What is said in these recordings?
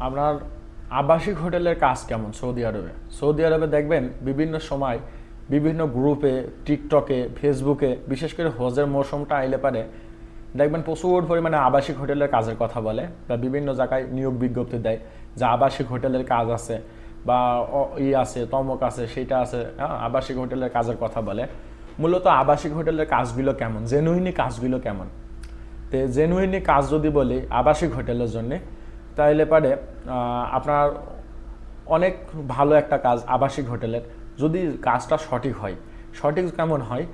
আপনার আবাসিক হোটেলের কাজ কেমন সৌদি আরবে? সৌদি আরবে দেখবেন বিভিন্ন সময় বিভিন্ন গ্রুপে টিকটকে ফেসবুকে বিশেষ করে হজের মৌসুমটা আইলে পারে দেখবেন প্রচুর পরিমাণে আবাসিক হোটেলের কাজের কথা বলে বা বিভিন্ন জায়গায় নিয়োগ বিজ্ঞপ্তি দেয় যে আবাসিক হোটেলের কাজ আছে বা ই আছে তমক আছে সেটা আছে হ্যাঁ, আবাসিক হোটেলের কাজের কথা বলে। মূলত আবাসিক হোটেলের কাজগুলো কেমন? জেনুইনি কাজগুলো কেমন? তো জেনুইনি কাজ যদি বলি আবাসিক হোটেলের জন্য তাহলে পারে আপনার অনেক ভালো একটা কাজ আবাসিক হোটেলের। যদি কাজটা সঠিক হয়, সঠিক কেমন হয়?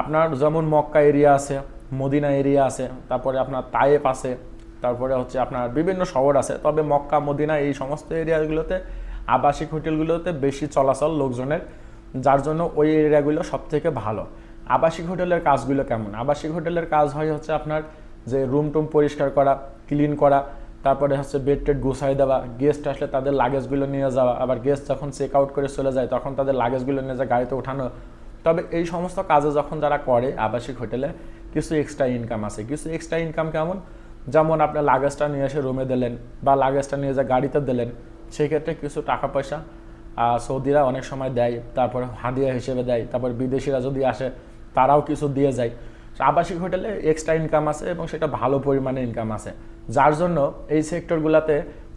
আপনার যেমন মক্কা এরিয়া আছে, মদিনা এরিয়া আছে, তারপরে আপনার তায়েপ আছে, তারপরে হচ্ছে আপনার বিভিন্ন শহর আছে, তবে মক্কা, মদিনা এই সমস্ত এরিয়াগুলোতে, আবাসিক হোটেলগুলোতে বেশি চলাচল লোকজনের, যার জন্য ওই এরিয়াগুলো সব থেকে ভালো। আবাসিক হোটেলের কাজগুলো কেমন? আবাসিক হোটেলের কাজ হয় হচ্ছে আপনার যে রুম টুম পরিষ্কার করা ক্লিন করা তারপরে হচ্ছে বেড টেড গুছাই দেওয়া গেস্ট আসলে তাদের লাগেজগুলো নিয়ে যাওয়া, আবার গেস্ট যখন চেক আউট করে চলে যায়, তখন তাদের লাগেজগুলো নিয়ে যায়, গাড়িতে ওঠানো তবে এই সমস্ত কাজে যখন যারা করে আবাসিক হোটেলে, কিছু এক্সট্রা ইনকাম আছে। কিছু এক্সট্রা ইনকাম কেমন? যেমন আপনার লাগেজটা নিয়ে এসে রুমে দিলেন বা লাগেজটা নিয়ে যা গাড়িতে দিলেন, সেক্ষেত্রে কিছু টাকা পয়সা সৌদিরা অনেক সময় দেয়, তারপর হাদিয়া হিসেবে দেয়, তারপর বিদেশিরা যদি আসে, তারাও কিছু দিয়ে যায়। আবাসিক হোটেলে এক্সট্রা ইনকাম আছে এবং সেটা ভালো পরিমাণে ইনকাম আছে। যার জন্য এই সেক্টরগুলোতে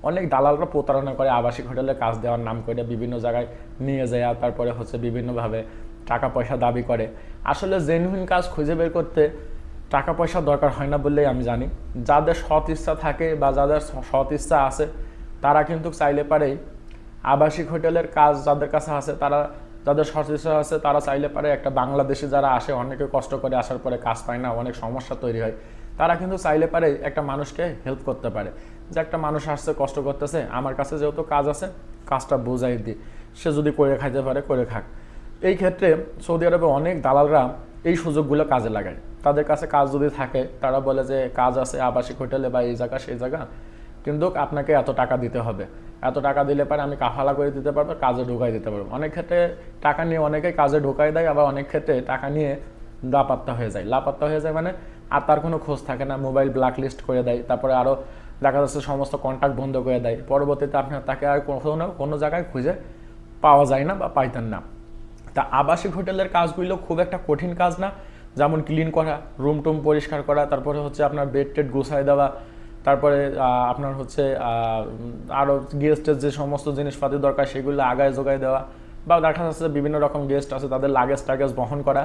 অনেক দালালরা প্রতারণা করে, আবাসিক হোটেলে কাজ দেওয়ার নাম করে বিভিন্ন জায়গায় নিয়ে যায় তারপরে হচ্ছে বিভিন্নভাবে টাকা পয়সা দাবি করে। আসলে জেনুইন কাজ খুঁজে বের করতে টাকা পয়সা দরকার হয় না বললেই আমি জানি। যাদের সৎ ইচ্ছা থাকে বা যাদের সৎ ইচ্ছা আছে, তারা কিন্তু চাইলে পারেই আবাসিক হোটেলের কাজ যাদের কাছে আছে, তারা যাদের সৎ ইচ্ছা আছে, তারা চাইলে পারে একটা বাংলাদেশে যারা আসে, অনেকে কষ্ট করে আসার পরে কাজ পায় না, অনেক সমস্যা তৈরি হয়। তারা কিন্তু চাইলে পারে একটা মানুষকে হেল্প করতে পারে। যে একটা মানুষ আসছে, কষ্ট করতেছে, আমার কাছে যেহেতু কাজ আছে, কাজটা বোঝাই দিই সে যদি করে খাইতে পারে, করে খাক। এই ক্ষেত্রে সৌদি আরবে অনেক দালালরা এই সুযোগগুলো কাজে লাগায়। তাদের কাছে কাজ যদি থাকে, তারা বলে যে কাজ আছে, আবাসিক হোটেলে বা এই জায়গা, সেই জায়গা। কিন্তু আপনাকে এত টাকা দিতে হবে। এত টাকা দিলে পরে আমি কাফালা করে দিতে পারব, কাজে ঢোকাই দিতে পারব। অনেক ক্ষেত্রে টাকা নিয়ে অনেকেই কাজে ঢোকাই দেয়, আবার অনেক ক্ষেত্রে টাকা নিয়ে লাপাত্তা হয়ে যায়। লাপাত্তা হয়ে যায় মানে আর তার কোনো খোঁজ থাকে না, মোবাইল ব্ল্যাক লিস্ট করে দেয়, তারপরে আরও দেখা যাচ্ছে সমস্ত কন্ট্যাক্ট বন্ধ করে দেয়। পরবর্তীতে আপনার তাকে আর কোনো কোনো জায়গায় খুঁজে পাওয়া যায় না বা পাইতেন না। তা আবাসিক হোটেলের কাজগুলো খুব একটা কঠিন কাজ না। যেমন ক্লিন করা রুম টুম পরিষ্কার করা, তারপরে হচ্ছে আপনার বেড টেড গুছাই দেওয়া, তারপরে আপনার হচ্ছে আরও গেস্টের যে সমস্ত জিনিসপাতি দরকার সেগুলো আগায় জোগায় দেওয়া বা দেখা যাচ্ছে বিভিন্ন রকম গেস্ট আছে, তাদের লাগেজ টাগেজ বহন করা।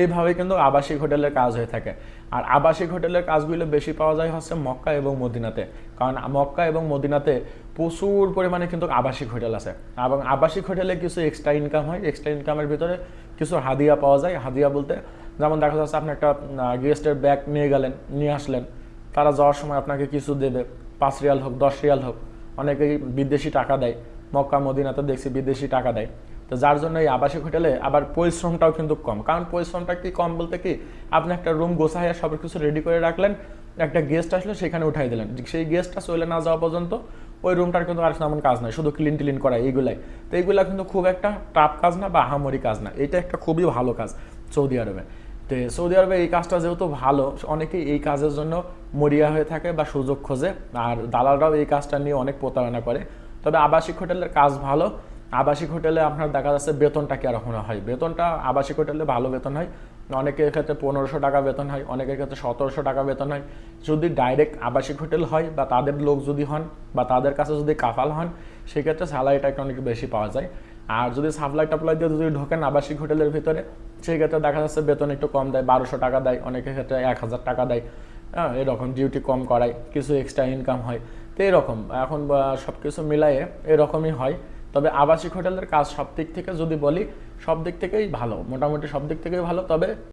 এইভাবে কিন্তু আবাসিক হোটেলের কাজ হয়ে থাকে। আর আবাসিক হোটেলের কাজগুলো বেশি পাওয়া যায় হচ্ছে মক্কা এবং মদিনাতে। কারণ মক্কা এবং মদিনাতে প্রচুর পরিমাণে কিন্তু আবাসিক হোটেল আছে। এবং আবাসিক হোটেলে কিছু এক্সট্রা ইনকাম হয়। এক্সট্রা ইনকামের ভিতরে কিছু হাদিয়া পাওয়া যায়। হাদিয়া বলতে যেমন দেখা যাচ্ছে আপনি একটা গেস্টের ব্যাগ নিয়ে গেলেন, নিয়ে আসলেন। তারা যাওয়ার সময় আপনাকে কিছু দেবে। পাঁচ রিয়াল হোক, দশ রিয়াল হোক। অনেকেই বিদেশি টাকা দেয়। মক্কা, মদিনাতে দেখছি বিদেশি টাকা দেয়। তো যার জন্য এই আবাসিক হোটেলে আবার পরিশ্রমটাও কিন্তু কম। কারণ পরিশ্রমটা কি কম বলতে কি, আপনি একটা রুম গোছাইয়া সব কিছু রেডি করে রাখলেন, একটা গেস্ট আসলে, সেখানে উঠাই দিলেন। সেই গেস্টটা চলে না যাওয়া পর্যন্ত ওই রুমটার কিন্তু আর তেমন কাজ নাই, শুধু ক্লিন টিলিন করা এইগুলাই। তো এইগুলা কিন্তু খুব একটা টাফ কাজ না বা আহামরি কাজ না, এটা একটা খুবই ভালো কাজ সৌদি আরবে। তো সৌদি আরবে এই কাজটা যেহেতু ভালো, অনেকেই এই কাজের জন্য মরিয়া হয়ে থাকে বা সুযোগ খোঁজে, আর দালালরাও এই কাজটা নিয়ে অনেক প্রতারণা করে। তবে আবাসিক হোটেলের কাজ ভালো। আবাসিক হোটেলে আপনার দেখা যাচ্ছে বেতনটা কীরকম হয়? বেতনটা আবাসিক হোটেলে ভালো বেতন হয়। অনেকের ক্ষেত্রে পনেরোশো টাকা বেতন হয়, অনেকের ক্ষেত্রে সতেরোশো টাকা বেতন হয়। যদি ডাইরেক্ট আবাসিক হোটেল হয় বা তাদের লোক যদি হন বা তাদের কাছে যদি কাফাল হন, সেক্ষেত্রে স্যালারিটা একটু অনেক বেশি পাওয়া যায়। আর যদি সাপ্লাই টাপ্লাই দিয়ে যদি ঢোকেন আবাসিক হোটেলের ভিতরে সেই ক্ষেত্রে দেখা যাচ্ছে বেতন একটু কম দেয়, বারোশো টাকা দেয়, অনেকের ক্ষেত্রে এক হাজার টাকা দেয়। হ্যাঁ এরকম ডিউটি কম করায়, কিছু এক্সট্রা ইনকাম হয়। তো এরকম। এখন সব কিছু মিলাইয়ে এরকমই হয়। তবে আবাসিক হোটেলের কাজ সব দিক থেকে যদি বলি সব দিক থেকেই ভালো। মোটামুটি সব দিক থেকেই ভালো। তবে